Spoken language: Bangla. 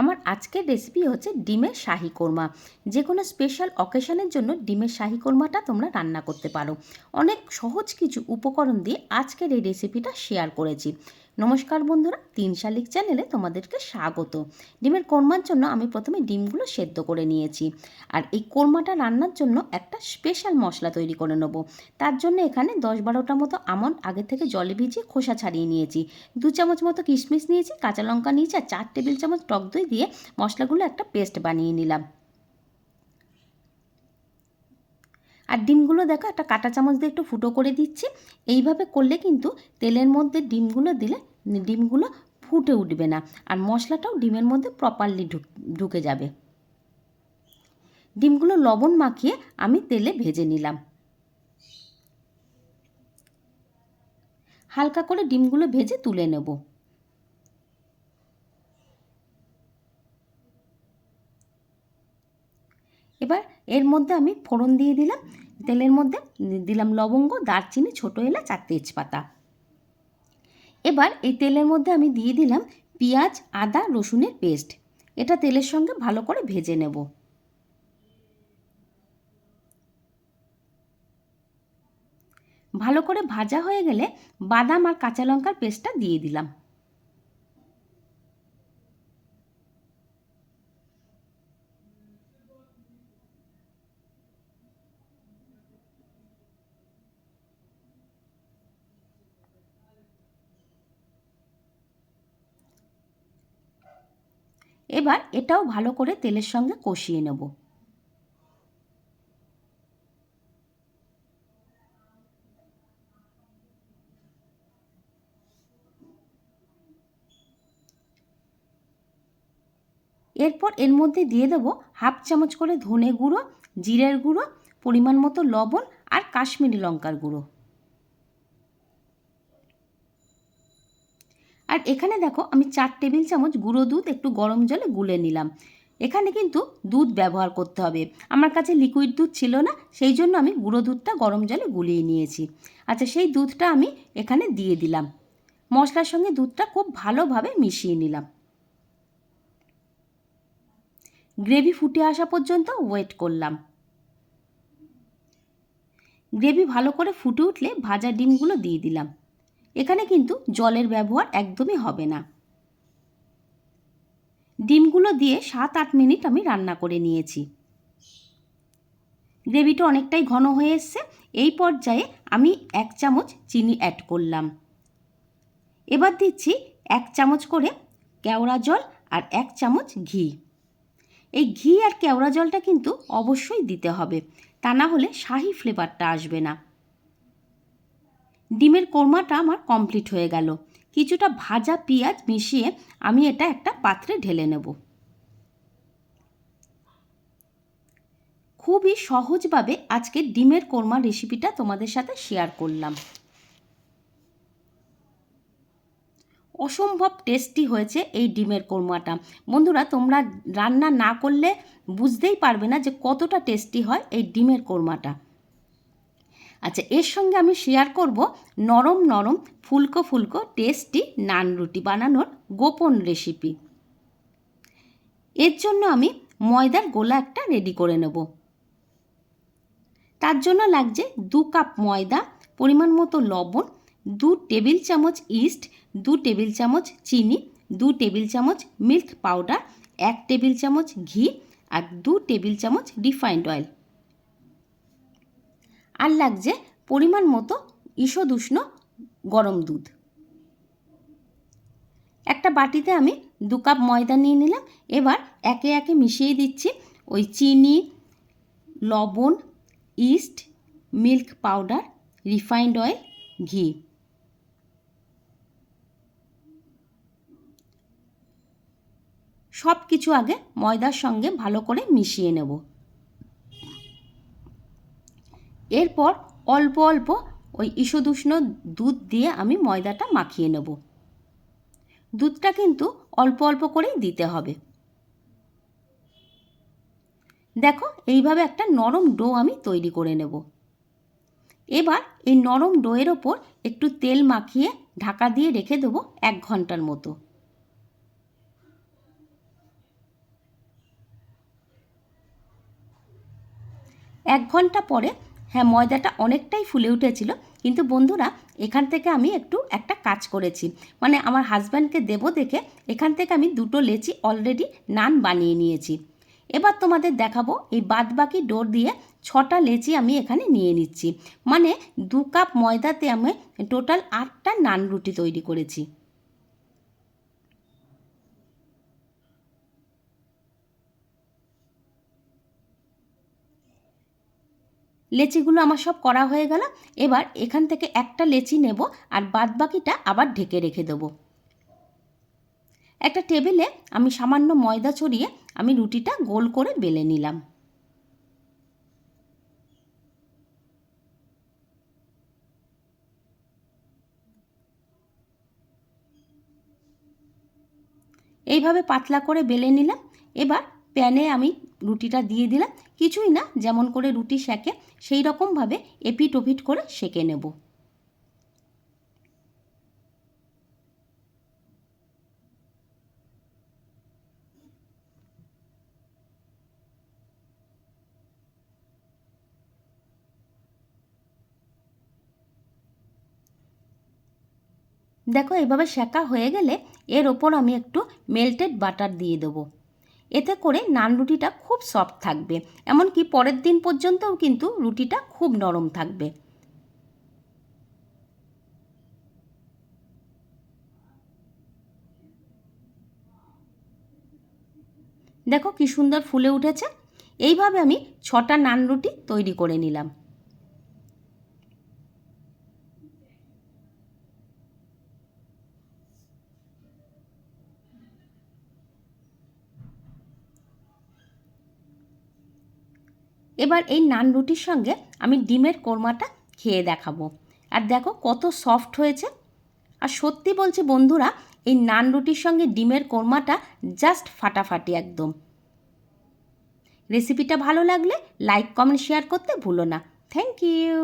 আমার আজকের রেসিপি হচ্ছে ডিমের শাহি কোরমা। যে কোনো স্পেশাল অকেশনের জন্য ডিমের শাহি কোরমাটা তোমরা রান্না করতে পারো। অনেক সহজ কিছু উপকরণ দিয়ে আজকের এই রেসিপিটা শেয়ার করেছি। নমস্কার বন্ধুরা, তিন শালিক চ্যানেলে তোমাদেরকে স্বাগত। ডিমের কোরমার জন্য আমি প্রথমে ডিমগুলো সেদ্ধ করে নিয়েছি। আর এই কোরমাটা রান্নার জন্য একটা স্পেশাল মশলা তৈরি করে নেব। তার জন্য এখানে দশ বারোটা মতো আমন্ড আগে থেকে জলে ভিজিয়ে খোসা ছাড়িয়ে নিয়েছি। দু চামচ মতো কিশমিশ নিয়েছি, কাঁচা লঙ্কা নিয়েছি আর চার টেবিল চামচ টক দই দিয়ে মশলাগুলো একটা পেস্ট বানিয়ে নিলাম। আর ডিমগুলো দেখো, একটা কাঁটা চামচ দিয়ে একটু ফুটো করে দিচ্ছি। এইভাবে করলে কিন্তু তেলের মধ্যে ডিমগুলো দিলে ডিমগুলো ফুটে উঠবে না। আর মশলাটাও ডিমের মধ্যে প্রপারলি ঢুকে যাবে। ডিমগুলো লবণ মাখিয়ে আমি তেলে ভেজে নিলাম। হালকা করে ডিমগুলো ভেজে তুলে নেব। এবার এর মধ্যে আমি ফোড়ন দিয়ে দিলাম। তেলের মধ্যে দিলাম লবঙ্গ, দারচিনি, ছোটো এলাচ আর তেজপাতা। এবার এই তেলের মধ্যে আমি দিয়ে দিলাম পেঁয়াজ, আদা, রসুনের পেস্ট। এটা তেলের সঙ্গে ভালো করে ভেজে নেব। ভালো করে ভাজা হয়ে গেলে বাদাম আর কাঁচা লঙ্কার পেস্টটা দিয়ে দিলাম। এবার এটাও ভালো করে তেলের সঙ্গে কষিয়ে নেব। এরপর এর মধ্যে দিয়ে দেব হাফ চামচ করে ধনে গুঁড়ো, জিরের গুঁড়ো, পরিমাণ মতো লবণ আর কাশ্মীরি লঙ্কার গুঁড়ো। আর এখানে দেখো আমি চার টেবিল চামচ গুঁড়ো দুধ, একটু গরম জলে গুলে নিলাম। এখানে কিন্তু দুধ ব্যবহার করতে হবে। আমার কাছে লিকুইড দুধ ছিল না, সেই জন্য আমি গুঁড়ো দুধটা গরম জলে গুলিয়ে নিয়েছি। আচ্ছা সেই দুধটা আমি এখানে দিয়ে দিলাম। মশলার সঙ্গে দুধটা খুব ভালোভাবে মিশিয়ে নিলাম। গ্রেভি ফুটে আসা পর্যন্ত ওয়েট করলাম। গ্রেভি ভালো করে ফুটে উঠলে ভাজা ডিমগুলো দিয়ে দিলাম। এখানে কিন্তু জলের ব্যবহার একদমই হবে না। ডিমগুলো দিয়ে সাত আট মিনিট আমি রান্না করে নিয়েছি। গ্রেভিটা অনেকটাই ঘন হয়ে এসছে। এই পর্যায়ে আমি এক চামচ চিনি অ্যাড করলাম। এবার দিচ্ছি এক চামচ করে কেওড়া জল আর এক চামচ ঘি। এই ঘি আর কেওড়া জলটা কিন্তু অবশ্যই দিতে হবে। তা না হলে শাহি ফ্লেভারটা আসবে না। ডিমের কোরমাটা আমার কমপ্লিট হয়ে গেল। কিছুটা ভাজা পেঁয়াজ মিশিয়ে আমি এটা একটা পাত্রে ঢেলে নেব। খুবই সহজভাবে আজকে ডিমের কোরমা রেসিপিটা তোমাদের সাথে শেয়ার করলাম। অসম্ভব টেস্টি হয়েছে এই ডিমের কোরমাটা। বন্ধুরা, তোমরা রান্না না করলে বুঝতেই পারবে না যে কতটা টেস্টি হয় এই ডিমের কোরমাটা। আচ্ছা এর সঙ্গে আমি শেয়ার করব নরম নরম ফুলকো ফুলকো টেস্টি নান রুটি বানানোর গোপন রেসিপি এর জন্য আমি ময়দার গোলা একটা রেডি করে নেব। তার জন্য লাগছে দু কাপ ময়দা, পরিমাণ মতো লবণ, দু টেবিল চামচ ইস্ট দু টেবিল চামচ চিনি, দু টেবিল চামচ মিল্ক পাউডার এক টেবিল চামচ ঘি আর দু টেবিল চামচ রিফাইন্ড অয়েল আর লাগছে পরিমাণ মতো ঈষদুষ্ণ গরম দুধ। একটা বাটিতে আমি দু কাপ ময়দা নিয়ে নিলাম, এবার একে একে মিশিয়ে দিচ্ছি ওই চিনি, লবণ, yeast, milk powder, refined oil, ঘি। সব কিছু আগে ময়দার সঙ্গে ভালো করে মিশিয়ে নেব। এরপর অল্প অল্প ওই ইসদুষ্ণ দুধ দিয়ে আমি ময়দাটা মাখিয়ে নেব। দুধটা কিন্তু অল্প অল্প করেই দিতে হবে। দেখো, এইভাবে একটা নরম ডো আমি তৈরি করে নেব। এবার এই নরম ডোয়ের ওপর একটু তেল মাখিয়ে ঢাকা দিয়ে রেখে দেবো এক ঘণ্টার মতো। এক ঘণ্টা পরে হ্যাঁ ময়দাটা অনেকটাই ফুলে উঠেছিল, কিন্তু বন্ধুরা, এখান থেকে আমি একটু একটা কাজ করেছি। মানে আমার হাজব্যান্ডকে দেবো দেখে, এখান থেকে আমি দুটো লেচি অলরেডি নান বানিয়ে নিয়েছি। এবার তোমাদের দেখাবো, এই বাদবাকি ডোর দিয়ে ছটা লেচি আমি এখানে নিয়ে নিচ্ছি। মানে দু কাপ ময়দাতে আমি টোটাল আটটা নান রুটি তৈরি করেছি। লেচিগুলো আমার সব করা হয়ে গেল। এবার এখান থেকে একটা লেচি নেব আর বাদ বাকিটা আবার ঢেকে রেখে দেবো। একটা টেবিলে আমি সামান্য ময়দা ছড়িয়ে আমি রুটিটা গোল করে বেলে নিলাম। এইভাবে পাতলা করে বেলে নিলাম। এবার প্যানে আমি রুটিটা দিয়ে দিলাম। কিছুই না, যেমন করে রুটি সেঁকে, সেই রকমভাবে এপিট ওপিট করে সেঁকে নেব। দেখো, এভাবে শেখা হয়ে গেলে এর ওপর আমি একটু মেল্টেড বাটার দিয়ে দেবো। এতে করে নান রুটিটা খুব সফট থাকবে। এমনকি পরের দিন পর্যন্তও কিন্তু রুটিটা খুব নরম থাকবে। দেখো কি সুন্দর ফুলে উঠেছে। এইভাবে আমি ছটা নান রুটি তৈরি করে নিলাম। এবার এই নান রুটির সঙ্গে আমি ডিমের কোরমাটা খেয়ে দেখাবো। আর দেখো কত সফট হয়েছে। আর সত্যি বলছি বন্ধুরা, এই নান রুটির সঙ্গে ডিমের কোরমাটা জাস্ট ফাটাফাটি একদম। রেসিপিটা ভালো লাগলে লাইক কমেন্ট শেয়ার করতে ভুলো না। Thank you